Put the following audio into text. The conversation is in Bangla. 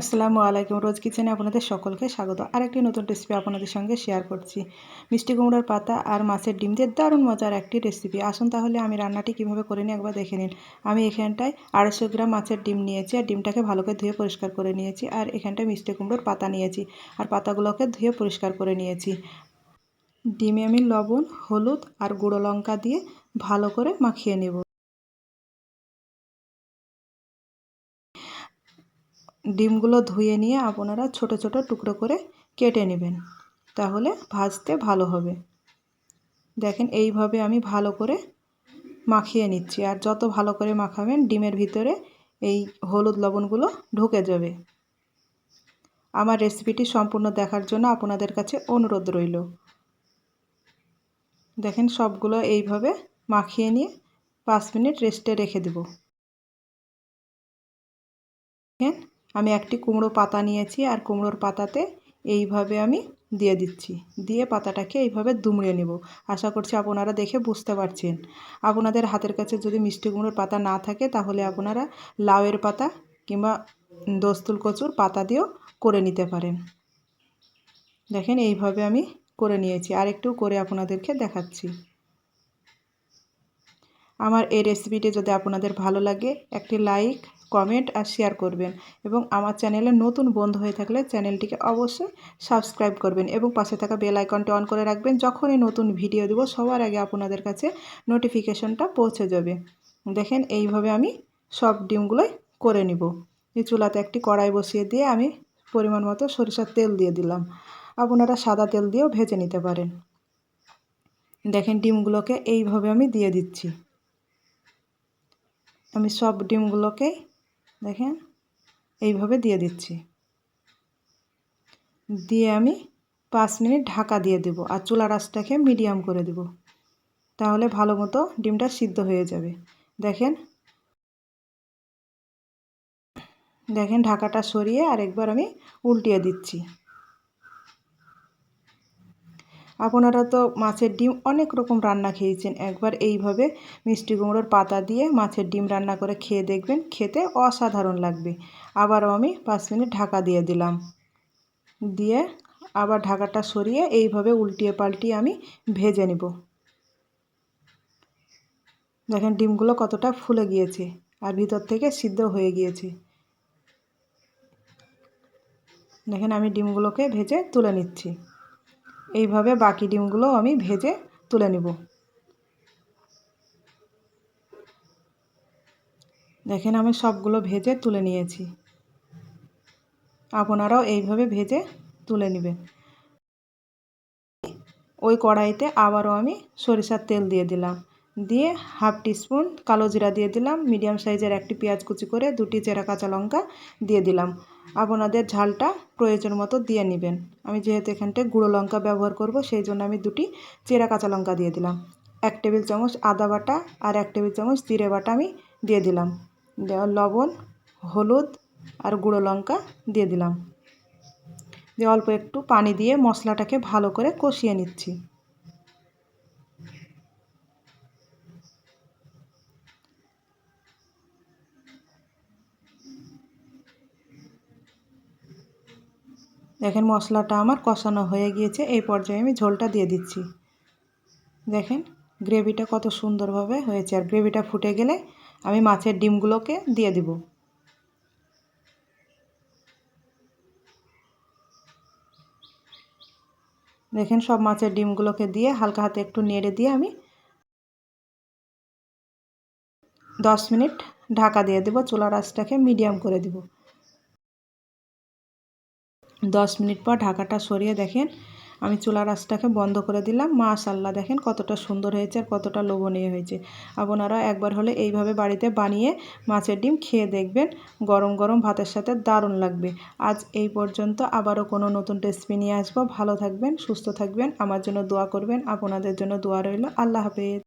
আসসালামু আলাইকুম। রোজ কিচেনে আপনাদের সকলকে স্বাগত। আরেকটি নতুন রেসিপি আপনাদের সঙ্গে শেয়ার করছি। মিষ্টি কুমড়োর পাতা আর মাছের ডিম দিয়ে দারুণ মজার একটি রেসিপি আসুন তাহলে আমি রান্নাটি কীভাবে করে নিই একবার দেখে নিন। আমি এখানটায় আড়াইশো গ্রাম মাছের ডিম নিয়েছি আর ডিমটাকে ভালো করে ধুয়ে পরিষ্কার করে নিয়েছি আর এখানটায় মিষ্টি কুমড়োর পাতা নিয়েছি আর পাতাগুলোকে ধুয়ে পরিষ্কার করে নিয়েছি। ডিমে আমি লবণ, হলুদ আর গুঁড়ো লঙ্কা দিয়ে ভালো করে মাখিয়ে নেব। ডিমগুলো ধুয়ে নিয়ে আপনারা ছোট ছোট টুকরো করে কেটে নেবেন। তাহলে ভাজতে ভালো হবে। দেখেন এইভাবে আমি ভালো করে মাখিয়ে নিচ্ছি। আর যত ভালো করে মাখাবেন, ডিমের ভিতরে এই হলুদ লবণগুলো ঢুকে যাবে। আমার রেসিপিটি সম্পূর্ণ দেখার জন্য আপনাদের কাছে অনুরোধ রইল। দেখেন সবগুলো এইভাবে মাখিয়ে নিয়ে পাঁচ মিনিট রেস্টে রেখে দেব। দেখেন আমি একটি কুমড়ো পাতা নিয়েছি আর কুমড়োর পাতাতে এইভাবে আমি দিয়ে দিচ্ছি। দিয়ে পাতাটাকে এইভাবে দুমড়ে নেব। আশা করছি আপনারা দেখে বুঝতে পারছেন। আপনাদের হাতের কাছে যদি মিষ্টি কুমড়োর পাতা না থাকে, তাহলে আপনারা লাউয়ের পাতা কিংবা দস্তুল কচুর পাতা দিয়েও করে নিতে পারেন। দেখেন, এইভাবে আমি করে নিয়েছি। আর একটু করে আপনাদেরকে দেখাচ্ছি। আমার এই রেসিপিটি যদি আপনাদের ভালো লাগে, একটি লাইক কমেন্ট আর শেয়ার করবেন। এবং আমার চ্যানেলে নতুন বন্ধু হয়ে থাকলে চ্যানেলটিকে অবশ্যই সাবস্ক্রাইব করবেন এবং পাশে থাকা বেল আইকনটি অন করে রাখবেন। যখনই নতুন ভিডিও দেবো, সবার আগে আপনাদের কাছে নোটিফিকেশনটা পৌঁছে যাবে। দেখেন, এইভাবে আমি সব ডিমগুলোই করে নিব। এই চুলাতে একটি কড়াই বসিয়ে দিয়ে আমি পরিমাণ মতো সরিষার তেল দিয়ে দিলাম। আপনারা সাদা তেল দিয়েও ভেজে নিতে পারেন। দেখেন, ডিমগুলোকে এইভাবে আমি দিয়ে দিচ্ছি। আমি সব ডিমগুলোকে দেখেন, এইভাবে দিয়ে দিচ্ছি। দিয়ে আমি পাঁচ মিনিট ঢাকা দিয়ে দেব আর চুলা রাসটাকে মিডিয়াম করে দেব। তাহলে ভালো মতো ডিমটা সিদ্ধ হয়ে যাবে। দেখেন দেখেন ঢাকাটা সরিয়ে আরেকবার আমি উল্টিয়ে দিচ্ছি। আপনারা তো মাছের ডিম অনেক রকম রান্না খেয়েছেন। একবার এইভাবে মিষ্টি কুমড়োর পাতা দিয়ে মাছের ডিম রান্না করে খেয়ে দেখবেন, খেতে অসাধারণ লাগবে। আবারও আমি পাঁচ মিনিট ঢাকা দিয়ে দিলাম। দিয়ে আবার ঢাকাটা সরিয়ে এইভাবে উল্টিয়ে পাল্টিয়ে আমি ভেজে নেব। দেখেন ডিমগুলো কতটা ফুলে গিয়েছে আর ভিতর থেকে সিদ্ধ হয়ে গিয়েছে। দেখেন আমি ডিমগুলোকে ভেজে তুলে নিচ্ছি। এইভাবে বাকি ডিমগুলো আমি ভেজে তুলে নেব। দেখেন আমি সবগুলো ভেজে তুলে নিয়েছি। আপনারাও এইভাবে ভেজে তুলে নেবেন। ওই কড়াইতে আবারও আমি সরিষার তেল দিয়ে দিলাম। দিয়ে হাফ টিস্পুন কালো জিরা দিয়ে দিলাম। মিডিয়াম সাইজের একটি পেঁয়াজ কুচি করে দুটি চেরা কাঁচা লঙ্কা দিয়ে দিলাম। আপনাদের ঝালটা প্রয়োজন মতো দিয়ে নেবেন। আমি যেহেতু এখানটায় গুঁড়ো লঙ্কা ব্যবহার করব, সেই জন্য আমি দুটি চেরা কাঁচা লঙ্কা দিয়ে দিলাম। এক টেবিল চামচ আদা বাটা আর এক টেবিল চামচ জিরে বাটা আমি দিয়ে দিলাম। দেওয়া লবণ, হলুদ আর গুঁড়ো লঙ্কা দিয়ে দিলাম। দিয়ে অল্প একটু পানি দিয়ে মশলাটাকে ভালো করে কষিয়ে নিচ্ছি। দেখেন মশলাটা আমার কষানো হয়ে গিয়েছে, এই পর্যায়ে আমি ঝোলটা দিয়ে দিচ্ছি। দেখেন গ্রেভিটা কত সুন্দরভাবে হয়েছে, আর গ্রেভিটা ফুটে গেলে আমি মাছের ডিমগুলোকে দিয়ে দিব। দেখেন সব মাছের ডিমগুলোকে দিয়ে হালকা হাতে একটু নেড়ে দিয়ে আমি দশ মিনিট ঢাকা দিয়ে দেবো চুলা রাসটাকে মিডিয়াম করে দেবো। দশ মিনিট পর ঢাকাটা সরিয়ে দেখেন, আমি চুলা রাসটাকে বন্ধ করে দিলাম। মাশাল্লাহ দেখেন কতটা সুন্দর হয়েছে আর কতটা লোভনীয় হয়েছে। আপনারা একবার হলে এইভাবে বাড়িতে বানিয়ে মাছের ডিম খেয়ে দেখবেন, গরম গরম ভাতের সাথে দারুণ লাগবে। আজ এই পর্যন্ত আবারও কোনো নতুন রেসিপি নিয়ে আসব। ভালো থাকবেন, সুস্থ থাকবেন, আমার জন্য দোয়া করবেন, আপনাদের জন্য দোয়া রইল। আল্লাহ হাফেজ।